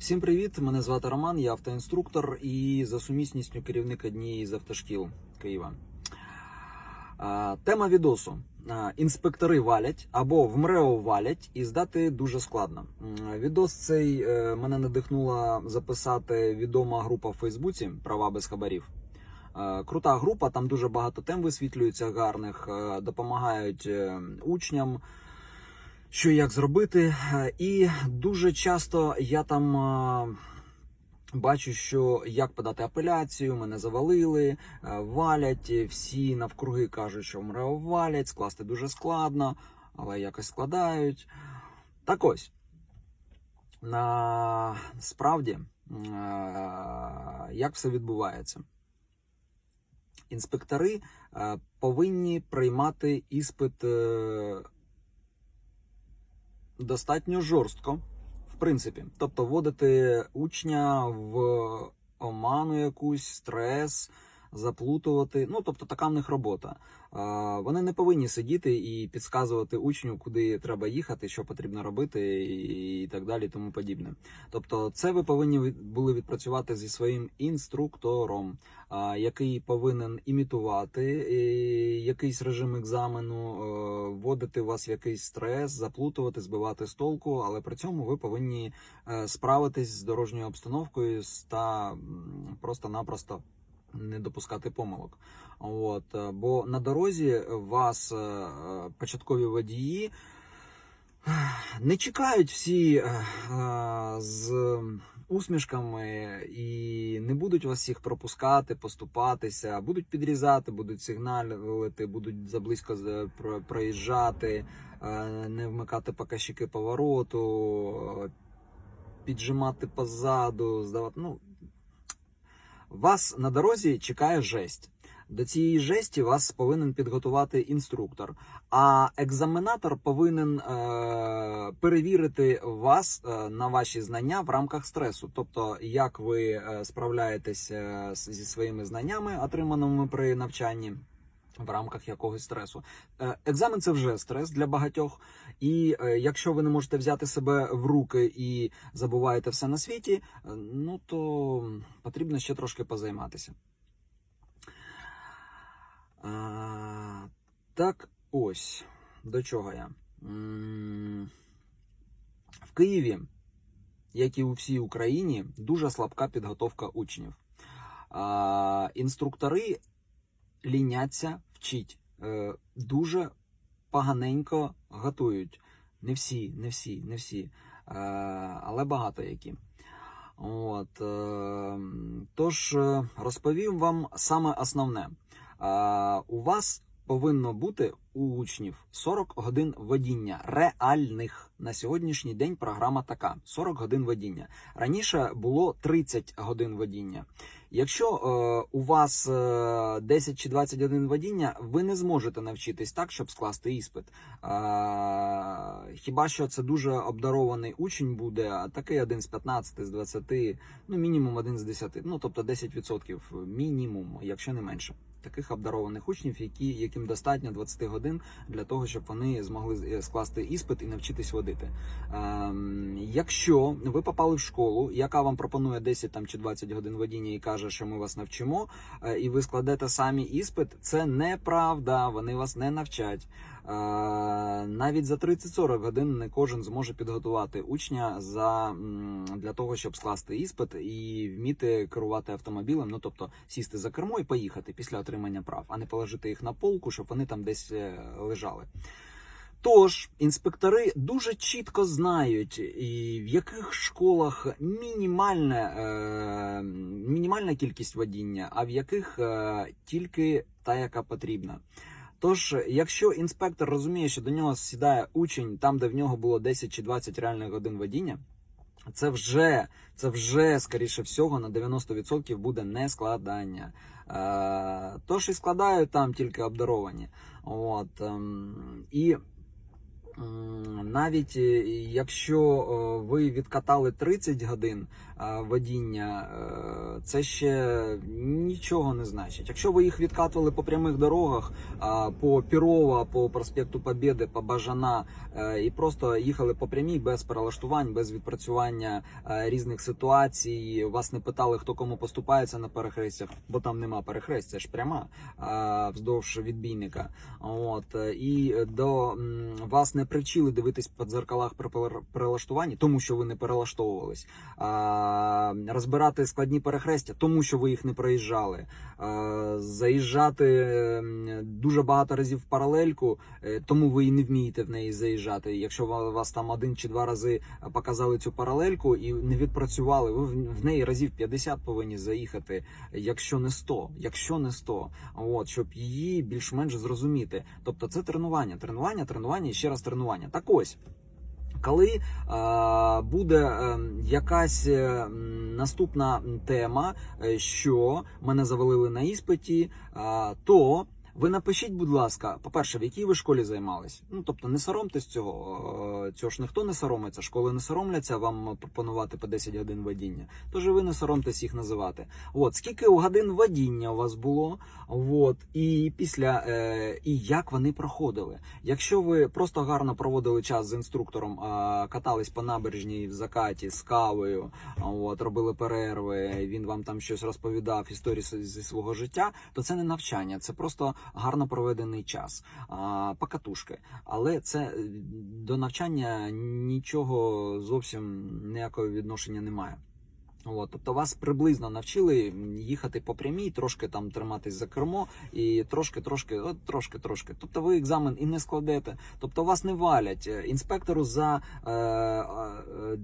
Всім привіт! Мене звати Роман, я автоінструктор і за сумісністю керівник однієї з автошкіл Києва. Тема відосу. Інспектори валять або в МРЕО валять, і здати дуже складно. Відос цей е, мене надихнула записати відома група в Фейсбуці Права без хабарів. Крута група, там дуже багато тем висвітлюється гарних, е, допомагають е, учням що як зробити. Е, І дуже часто я там е, бачу, що як подати апеляцію, мене завалили, е, валять. Всі навкруги кажуть, що МРЕО валять, скласти дуже складно, але якось складають. Так ось. Насправді, як все відбувається? Інспектори повинні приймати іспит достатньо жорстко, в принципі. Тобто вводити учня в оману якусь, стрес, заплутувати. Ну, тобто, така в них робота. Вони не повинні сидіти і підказувати учню, куди треба їхати, що потрібно робити, і так далі, тому подібне. Тобто, це ви повинні були відпрацювати зі своїм інструктором, який повинен імітувати якийсь режим екзамену, е, вводити вас в якийсь стрес, заплутувати, збивати з толку, але при цьому ви повинні е, справитись з дорожньою обстановкою та просто-напросто не допускати помилок. От, е, бо на дорозі вас е, е, початкові водії не чекають всі з усмішками і не будуть вас всіх пропускати, поступатися, будуть підрізати, будуть сигналити, будуть заблизько проїжджати, не вмикати показчики повороту, піджимати позаду, здавати. Ну, вас на дорозі чекає жесть. До цієї жесті вас повинен підготувати інструктор, а екзаменатор повинен е, перевірити вас е, на ваші знання в рамках стресу. Тобто, як ви е, справляєтесь е, зі своїми знаннями, отриманими при навчанні. В рамках якогось стресу Е, екзамен це вже стрес для багатьох. І е, якщо ви не можете взяти себе в руки і забуваєте все на світі, е, ну то потрібно ще трошки позайматися. Так ось до чого я. В Києві, як і у всій Україні, дуже слабка підготовка учнів. Інструктори ліняться вчить. Е, Дуже поганенько готують. Не всі, не всі, не всі, е, але багато які. От, е, тож е, розповім вам саме основне. Е, У вас повинно бути у учнів 40 годин водіння реальних. На сьогоднішній день програма така: 40 годин водіння. Раніше було 30 годин водіння. Якщо е, у вас е, 10 чи 20 годин водіння, ви не зможете навчитись так, щоб скласти іспит. Е, хіба що це дуже обдарований учень буде, а такий один з 15, з 20, ну мінімум один з 10, ну тобто 10% мінімум, якщо не менше. Таких обдарованих учнів, які, яким достатньо 20 годин для того, щоб вони змогли е, скласти іспит і навчитись водити. Ем, якщо ви попали в школу, яка вам пропонує 10 там, чи 20 годин водіння і каже, що ми вас навчимо, е, і ви складете самі іспит, це неправда, вони вас не навчать. Е, навіть за 30-40 годин не кожен зможе підготувати учня за, для того, щоб скласти іспит і вміти керувати автомобілем, ну тобто сісти за кермо і поїхати після отримання прав, а не положити їх на полку, щоб вони там десь е, лежали. Тож інспектори дуже чітко знають, і в яких школах мінімальна, е, мінімальна кількість водіння, а в яких е, тільки та, яка потрібна. Тож, якщо інспектор розуміє, що до нього сідає учень там, де в нього було 10 чи 20 реальних годин водіння, це вже, це вже, скоріше всього, на 90% буде не складання. Е, тож і складають там тільки обдаровані. От, ем, і Навіть е, якщо е, ви відкатали 30 годин е, водіння, це ще нічого не значить. Якщо ви їх відкатували по прямих дорогах, по Пірова, по проспекту Побєди, по Бажана і просто їхали по прямій без перелаштувань, без відпрацювання різних ситуацій. Вас не питали, хто кому поступається на перехрестях, бо там нема перехресть, це ж пряма вздовж відбійника. От і до вас не привчили дивитись по дзеркалах при перелаштуванні, тому що ви не перелаштовувались, розбирати складні перехрестя, тому що ви їх не проїжджали, заїжджати дуже багато разів в паралельку, е, тому ви і не вмієте в неї заїжджати. Якщо вас там один чи два рази показали цю паралельку і не відпрацювали, ви в неї разів 50 повинні заїхати, якщо не 100, якщо не 100, от щоб її більш-менш зрозуміти. Тобто це тренування, тренування, тренування і ще раз тренування. Так ось. Коли е, буде е, якась е, наступна тема, е, що мене завалили на іспиті, е, то ви напишіть, будь ласка, по-перше, в якій ви школі займались. Ну тобто не соромтесь цього. Е, Цього ж ніхто не соромиться. Школи не соромляться вам пропонувати по 10 годин водіння. Тож ви не соромтесь їх називати. От скільки годин водіння у вас було, от і після е, і як вони проходили. Якщо ви просто гарно проводили час з інструктором, а, катались по набережній в закаті з кавою, от робили перерви, він вам там щось розповідав історії зі свого життя, то це не навчання, це просто гарно проведений час, покатушки. Але це е, до навчання нічого зовсім ніякого відношення немає. От, тобто вас приблизно навчили їхати по прямій, трошки там триматись за кермо і трошки, трошки, от трошки, трошки. Тобто ви екзамен і не складете. Тобто вас не валять. Е, Інспектору за е, е,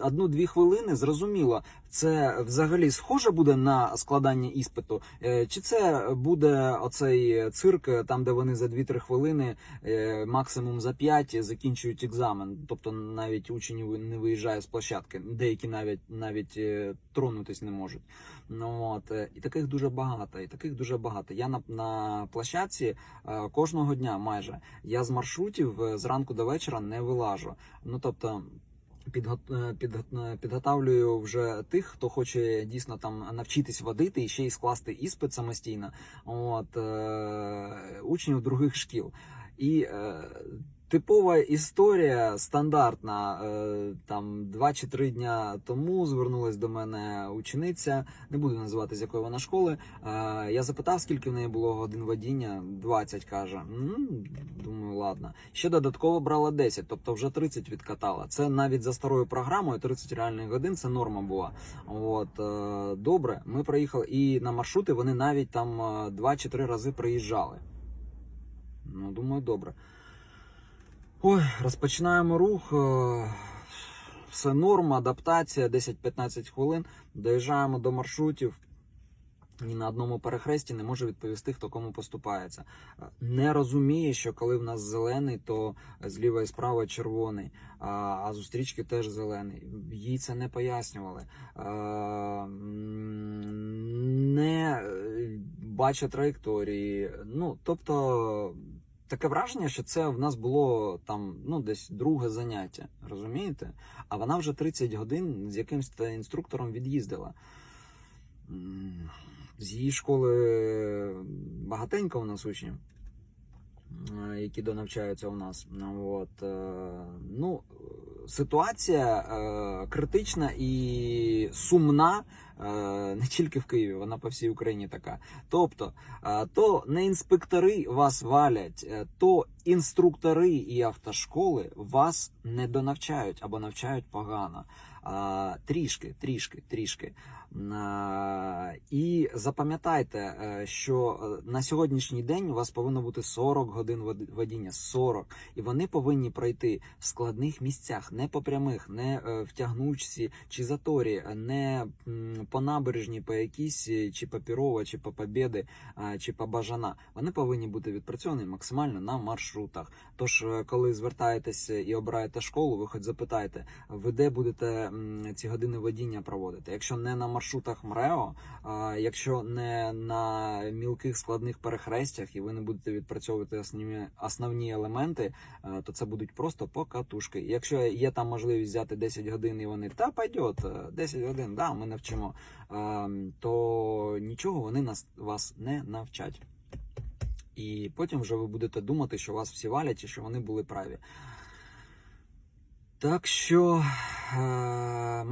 одну-дві хвилини зрозуміло, це взагалі схоже буде на складання іспиту, е, чи це буде оцей цирк, е, там де вони за 2-3 хвилини, е, максимум за 5 закінчують екзамен. Тобто навіть учень не виїжджає з площадки, деякі навіть навіть тронутись не можуть. Ну от і таких дуже багато. І таких дуже багато. Я на, на площадці кожного дня майже я з маршрутів зранку до вечора не вилажу. Ну тобто. Підго- е, е, підготавлюю вже тих, хто хоче дійсно там навчитись водити і ще й скласти іспит самостійно. От е, учнів других шкіл. І типова історія стандартна. Е, там два чи три дня тому звернулась до мене учениця. Не буду називати з якої вона школи. Е, я запитав, скільки в неї було годин водіння. 20, каже. Думаю, ладно. Ще додатково брала 10, тобто вже 30 відкатала. Це навіть за старою програмою 30 реальних годин це норма була. От е, добре, ми проїхали. І на маршрути вони навіть там два чи три рази приїжджали. Ну, думаю, добре. Ой, розпочинаємо рух. е, Все норма, адаптація, 10-15 хвилин. Доїжджаємо до маршрутів. Ні на одному перехресті не може відповісти, хто кому поступається. Е, Не розуміє, що коли в нас зелений, то зліва і справа червоний, а, зустрічки теж зелений. Їй це не пояснювали. Е, Не бачить траєкторії. Ну, тобто. Таке враження, що це в нас було там ну десь друге заняття, розумієте? А вона вже 30 годин з якимсь інструктором від'їздила. З її школи багатенько у нас учнів, які донавчаються у нас. От, е, ну, ситуація е, критична і сумна е, не тільки в Києві, вона по всій Україні така. Тобто, то не інспектори вас валять, то інструктори і автошколи вас не донавчають або навчають погано. Трішки, трішки, трішки. А, і запам'ятайте, е, що е, на сьогоднішній день у вас повинно бути 40 годин вод- водіння, 40. І вони повинні пройти в складних місцях, не по прямих, не е, в тягнучці чи заторі, не по набережній, по якійсь, е, чи по Пірова, чи по Побєди, чи по Бажана. Вони повинні бути відпрацьовані максимально на маршрутах. Тож, е, коли звертаєтесь і обираєте школу, ви хоч запитайте, ви де будете ці години водіння проводити. Якщо не на маршрутах МРЕО, якщо не на мілких складних перехрестях, і ви не будете відпрацьовувати основні, основні елементи, е, то це будуть просто покатушки. І Якщо є там можливість взяти 10 годин, і вони та пойдет, е, 10 годин, да, ми навчимо, е, то нічого вони нас вас не навчать. І потім вже ви будете думати, що вас всі валять і що вони були праві. Так що е,